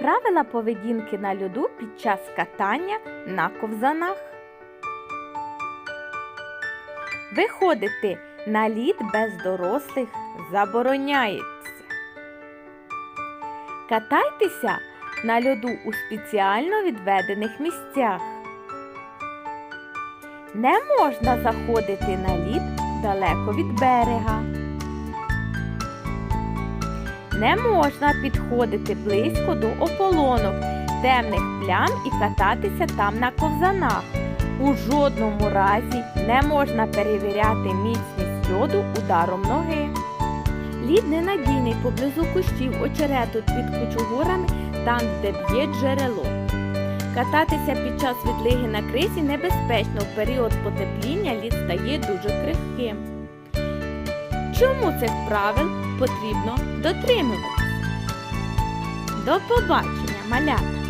Правила поведінки на льоду під час катання на ковзанах. Виходити на лід без дорослих забороняється. Катайтеся на льоду у спеціально відведених місцях. Не можна заходити на лід далеко від берега. Не можна підходити близько до ополонок, темних плям і кататися там на ковзанах. У жодному разі не можна перевіряти міцність льоду ударом ноги. Лід ненадійний поблизу кущів, очерету під кучугурами, там, де б'є джерело. Кататися під час відлиги на кризі небезпечно. В період потепління лід стає дуже крихким. Чому цих правил потрібно дотримуватися? До побачення, малята!